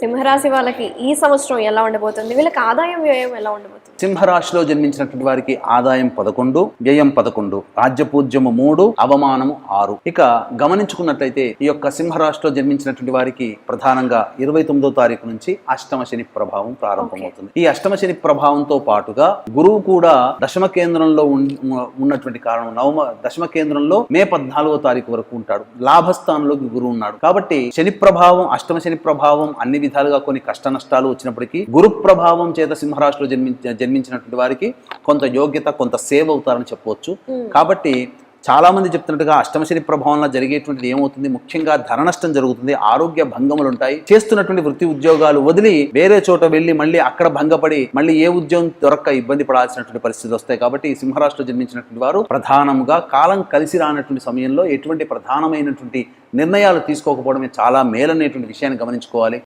సింహరాశి వాళ్ళకి ఈ సంవత్సరం ఎలా ఉండబోతుంది? వీళ్ళకి ఆదాయం వ్యయం ఎలా ఉండబోతుంది? సింహరాశిలో జన్మించినటువంటి వారికి ఆదాయం పదకొండు వ్యయం పదకొండు రాజ్యపూజ్యము మూడు అవమానము ఆరు. ఇక గమనించుకున్నట్లయితే ఈ యొక్క సింహరాశిలో జన్మించినటువంటి వారికి ప్రధానంగా ఇరవై తొమ్మిదో తారీఖు నుంచి అష్టమ శని ప్రభావం ప్రారంభమవుతుంది. ఈ అష్టమ శని ప్రభావంతో పాటుగా గురువు కూడా దశమ కేంద్రంలో ఉన్- ఉన్నటువంటి కారణం నవమ దశమ కేంద్రంలో మే పద్నాలుగో తారీఖు వరకు ఉంటాడు. లాభస్థానంలోకి గురువు ఉన్నాడు. కాబట్టి శని ప్రభావం అష్టమ శని ప్రభావం అన్ని విధాలుగా కొన్ని కష్ట నష్టాలు వచ్చినప్పటికీ గురు ప్రభావం చేత సింహరాశిలో జన్మించిన జన్మించినటువంటి వారికి కొంత యోగ్యత కొంత సేవ్ అవుతారని చెప్పవచ్చు. కాబట్టి చాలా మంది చెప్తున్నట్టుగా అష్టమశని ప్రభావంలో జరిగేటువంటిది ఏమవుతుంది? ముఖ్యంగా ధన నష్టం జరుగుతుంది ఆరోగ్య భంగములు ఉంటాయి. చేస్తున్నటువంటి వృత్తి ఉద్యోగాలు వదిలి వేరే చోట వెళ్ళి మళ్ళీ అక్కడ భంగపడి మళ్ళీ ఏ ఉద్యోగం దొరక్క ఇబ్బంది పడాల్సినటువంటి పరిస్థితులు వస్తాయి. కాబట్టి సింహరాశిలో జన్మించినటువంటి వారు ప్రధానంగా కాలం కలిసి రానటువంటి సమయంలో ఎటువంటి ప్రధానమైనటువంటి నిర్ణయాలు తీసుకోకపోవడమే చాలా మేలనేటువంటి విషయాన్ని గమనించుకోవాలి.